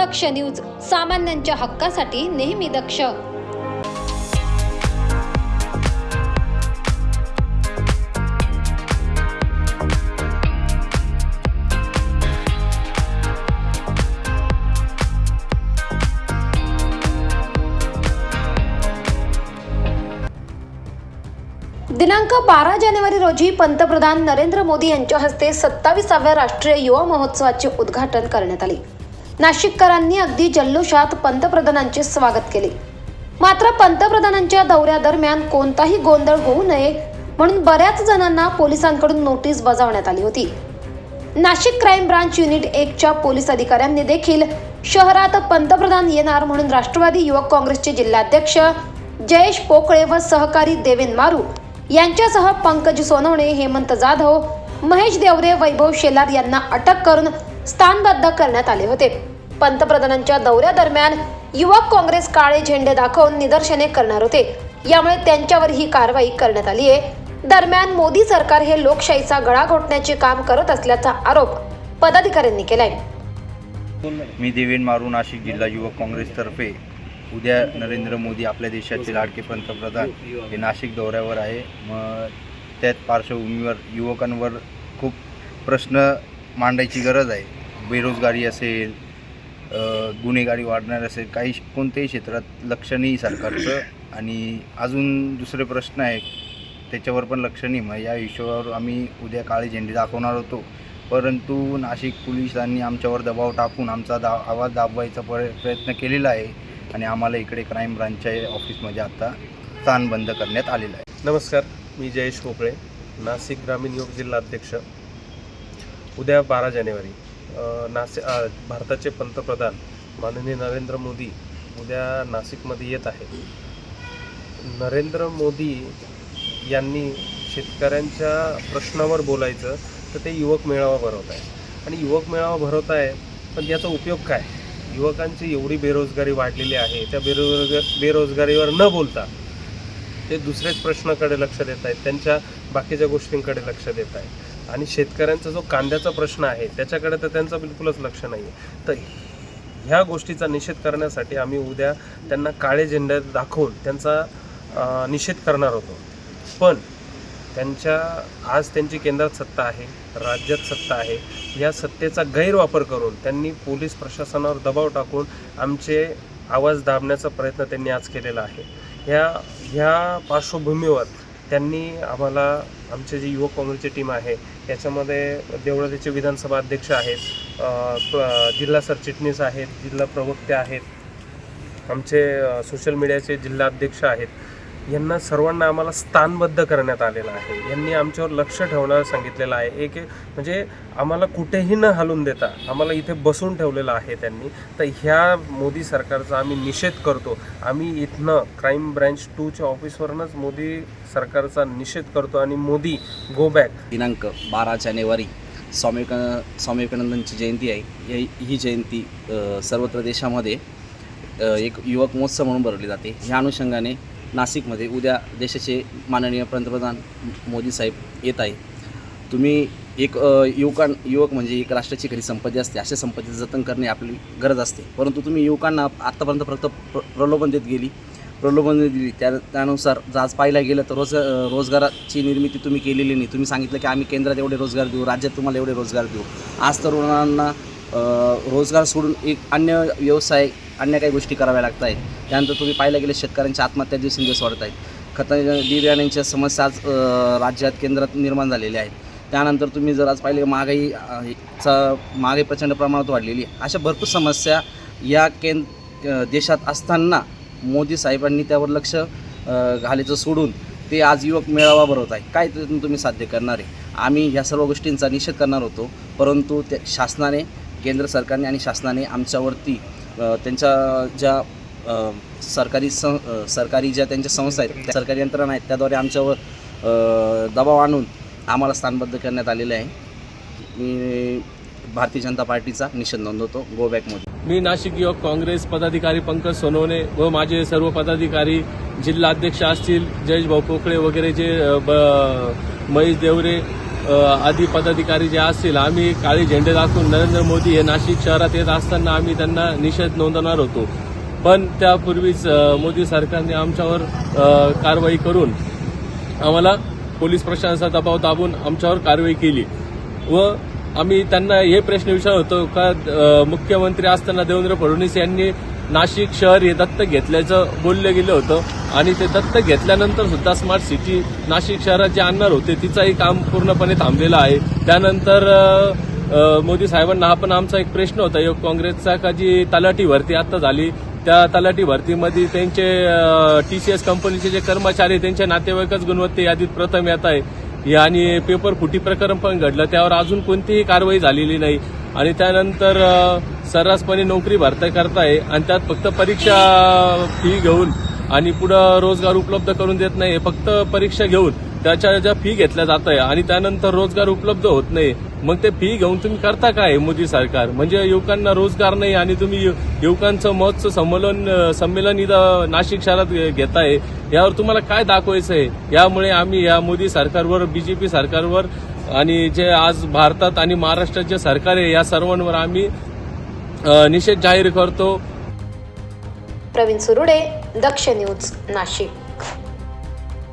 दक्ष news सामान्यांच्या हक्कासाठी नेहमी दक्ष. दिनांक बारा जानेवारी रोजी पंतप्रधान नरेंद्र मोदी यांच्या हस्ते सत्तावीसाव्या राष्ट्रीय युवा महोत्सवाचे उद्घाटन करण्यात आले. नाशिककरांनी अगदी जल्लोषात पंतप्रधानांचे स्वागत केले. मात्र पंतप्रधानांच्या दौऱ्यादरम्यान कोणताही गोंधळ होऊ नये म्हणून बऱ्याच जणांना पोलिसांकडून नोटीस बजावण्यात आली होती. नाशिक क्राईम ब्रांच युनिट एकच्या पोलीस अधिकाऱ्यांनी देखील शहरात पंतप्रधान येणार म्हणून राष्ट्रवादी युवक काँग्रेसचे जिल्हाध्यक्ष जयेश पोकळे व सहकारी देवेन मारू यांच्यासह पंकज सोनवणे हेमंत जाधव महेश देवरे वैभव शेलार यांना अटक करून स्थानबद्ध करण्यात आले होते. पंतप्रधानांच्या दौऱ्यादरम्यान युवक काँग्रेस काळे झेंडे दाखवून निदर्शने करणार होते. यामुळे त्यांच्यावर ही कारवाई करण्यात आली आहे. दरम्यान मोदी सरकार हे लोकशाहीचा गळा घोटण्याचे काम करत असल्याचा आरोप पदाधिकाऱ्यांनी केलाय. मी देवेन मारू नाशिक जिल्हा युवक काँग्रेसतर्फे. उद्या नरेंद्र मोदी आपल्या देशाचे लाडके पंतप्रधान हे नाशिक दौऱ्यावर आहे. मग त्याच पार्श्वभूमीवर युवकांवर खूप प्रश्न मांडायची गरज आहे. बेरोजगारी असेल गुन्हेगारी वाढणार असेल काही कोणत्याही क्षेत्रात लक्ष नाही सरकारचं. आणि अजून दुसरे प्रश्न आहे त्याच्यावर पण लक्ष नाही. मग या विषयावर आम्ही उद्या काळे झेंडे दाखवणार होतो. परंतु नाशिक पोलिसांनी आमच्यावर दबाव टाकून आमचा दा आवाज दाबवायचा पर प्रयत्न केलेला आहे. आणि आम्हाला इकडे क्राईम ब्रांचच्या ऑफिसमध्ये आता स्थान बंद करण्यात आलेलं आहे. नमस्कार मी जयेश मोकळे नाशिक ग्रामीण युवक जिल्हा अध्यक्ष. उद्या बारा जानेवारी. नासिक भारताचे पंतप्रधान माननीय नरेंद्र मोदी उद्या नाशिकमध्ये येत आहे नरेंद्र मोदी यांनी शेतकऱ्यांच्या प्रश्नावर बोलायचं तर ते युवक मेळावा भरवत आहे आणि युवक मेळावा भरवत आहे पण याचा उपयोग काय? युवकांची एवढी बेरोजगारी वाढलेली आहे त्या बेरोजगार बेरोजगारीवर न बोलता ते दुसरेच प्रश्नाकडे लक्ष देत आहेत त्यांच्या बाकीच्या गोष्टींकडे लक्ष देत आहेत आणि शेतकऱ्यांचा जो कांद्याचा प्रश्न आहे त्याच्याकडे तर त्यांचं बिलकुलच लक्ष नाही आहे तर ह्या गोष्टीचा निषेध करण्यासाठी आम्ही उद्या त्यांना काळे झेंडे दाखवून त्यांचा निषेध करणार होतो. पण त्यांच्या आज त्यांची केंद्रात सत्ता आहे राज्यात सत्ता आहे या सत्तेचा गैरवापर करून त्यांनी पोलीस प्रशासनावर दबाव टाकून आमचे आवाज दाबण्याचा प्रयत्न त्यांनी आज केलेला आहे. ह्या ह्या पार्श्वभूमीवर त्यांनी आम्हाला आमचे जे युवक काँग्रेसची टीम आहे याच्यामध्ये देवळालीचे विधानसभा अध्यक्ष आहेत प- जिल्हा सरचिटणीस आहेत जिल्हा प्रवक्ते आहेत आमचे सोशल मीडियाचे जिल्हा अध्यक्ष आहेत. यांना सर्वांना आम्हाला स्थानबद्ध करण्यात आलेलं आहे. यांनी आमच्यावर लक्ष ठेवण्यास सांगितलेलं आहे. एक म्हणजे आम्हाला कुठेही न हलून देता आम्हाला इथे बसून ठेवलेलं आहे त्यांनी. तर ह्या मोदी सरकारचा आम्ही निषेध करतो. आम्ही इथनं क्राईम ब्रँच टूच्या ऑफिसवरूनच मोदी सरकारचा निषेध करतो आणि मोदी गो बॅक दिनांक बारा जानेवारी स्वामी स्वामी विवेकानंदांची जयंती आहे. ही ही जयंती सर्वत्र देशामध्ये एक युवक महोत्सव म्हणून भरवली जाते. ह्या अनुषंगाने नाशिकमध्ये उद्या देशाचे माननीय पंतप्रधान मोदी साहेब येत आहे. तुम्ही एक अ, युवकां युवक म्हणजे एक राष्ट्राची खरी संपत्ती असते अशा संपत्तीचं जतन करणे आपली गरज असते. परंतु तुम्ही युवकांना आत्तापर्यंत फक्त प्र प्रलोभन देत गेली. प्रलोभन दिली त्या त्यानुसार जर आज पाहायला गेलं तर रोज रोजगाराची निर्मिती तुम्ही केलेली नाही. तुम्ही सांगितलं की आम्ही केंद्रात एवढे रोजगार देऊ राज्यात तुम्हाला एवढे रोजगार देऊ. आज तरुणांना रोजगार सोडून एक अन्य व्यवसाय अन्य काही गोष्टी कराव्या लागत आहेत त्यानंतर तुम्ही पाहिलं गेले शेतकऱ्यांच्या आत्महत्या दिवसेंदिवस वाढत आहेत खत बी बियाण्यांच्या समस्या आज राज्यात केंद्रात निर्माण झालेल्या आहेत. त्यानंतर तुम्ही जर आज पाहिले महागाई महागाई प्रचंड प्रमाणात वाढलेली आहे. अशा भरपूर समस्या या केंद देशात असताना मोदी साहेबांनी त्यावर लक्ष घालायचं सोडून ते आज युवक मेळावा भरवत आहे काय त्यातून तुम्ही साध्य करणार आहे? आम्ही ह्या सर्व गोष्टींचा निषेध करणार होतो. परंतु त्या शासनाने केंद्र सरकारने आणि शासनाने आमच्यावरती त्यांच्या ज्या सरकारी सं सरकारी ज्या त्यांच्या संस्था आहेत त्या सरकारी यंत्रणा आहेत त्याद्वारे आमच्यावर दबाव आणून आम्हाला स्थानबद्ध करण्यात आलेलं आहे. मी भारतीय जनता पार्टीचा निषेध नोंदवतो. गो बॅकमध्ये मी नाशिक युवक काँग्रेस पदाधिकारी पंकज सोनवणे व माझे सर्व पदाधिकारी जिल्हा अध्यक्ष असतील जयेश भाऊ पोकळे वगैरे जे ब- महेश देवरे आदी पदाधिकारी जे असतील आम्ही काळे झेंडे दाखवून नरेंद्र मोदी हे नाशिक शहरात येत असताना आम्ही त्यांना निषेध नोंदवणार होतो. पण त्यापूर्वीच मोदी सरकारने आमच्यावर कारवाई करून आम्हाला पोलीस प्रशासनाचा दबाव दाबून आमच्यावर कारवाई केली. व आम्ही त्यांना हे प्रश्न विचारत होतो का मुख्यमंत्री असताना देवेंद्र फडणवीस यांनी नाशिक शहर हे दत्तक घेतल्याचं बोललं गेलं होतं. आणि ते दत्तक घेतल्यानंतर सुद्धा स्मार्ट सिटी नाशिक शहरात जे आणणार होते. तिचंही काम पूर्णपणे थांबलेलं आहे. त्यानंतर मोदी साहेबांना हा पण आमचा एक प्रश्न होता. योग काँग्रेसचा का जी तलाठी भरती आता झाली त्या तलाठी भरतीमध्ये त्यांचे टी सी एस कंपनीचे जे कर्मचारी त्यांच्या नातेवाईकच गुणवत्ते यादीत प्रथम येत आहे. आणि पेपर फुटी प्रकरण पण घडलं. त्यावर अजून कोणतीही कारवाई झालेली नाही. आणि त्यानंतर सर्रासपणे नोकरी भरता करताय. आणि त्यात फक्त परीक्षा फी घेऊन आणि पुढं रोजगार उपलब्ध करून देत नाही. फक्त परीक्षा घेऊन त्याच्या ज्या फी घेतल्या जात आहे आणि त्यानंतर रोजगार उपलब्ध होत नाही मग ते फी घेऊन तुम्ही करता काय मोदी सरकार? म्हणजे युवकांना रोजगार नाही आणि तुम्ही यु- युवकांचं महोत्सव संमेलन संमेलन इथं नाशिक शहरात घेताय. यावर तुम्हाला काय दाखवायचं आहे यामुळे आम्ही या मोदी सरकारवर बीजेपी सरकारवर आणि जे आज भारतात आणि महाराष्ट्रात जे सरकार आहे या सर्वांवर आम्ही निषेध जाहीर करतो. प्रवीण सुरुडे दक्ष न्यूज नाशिक.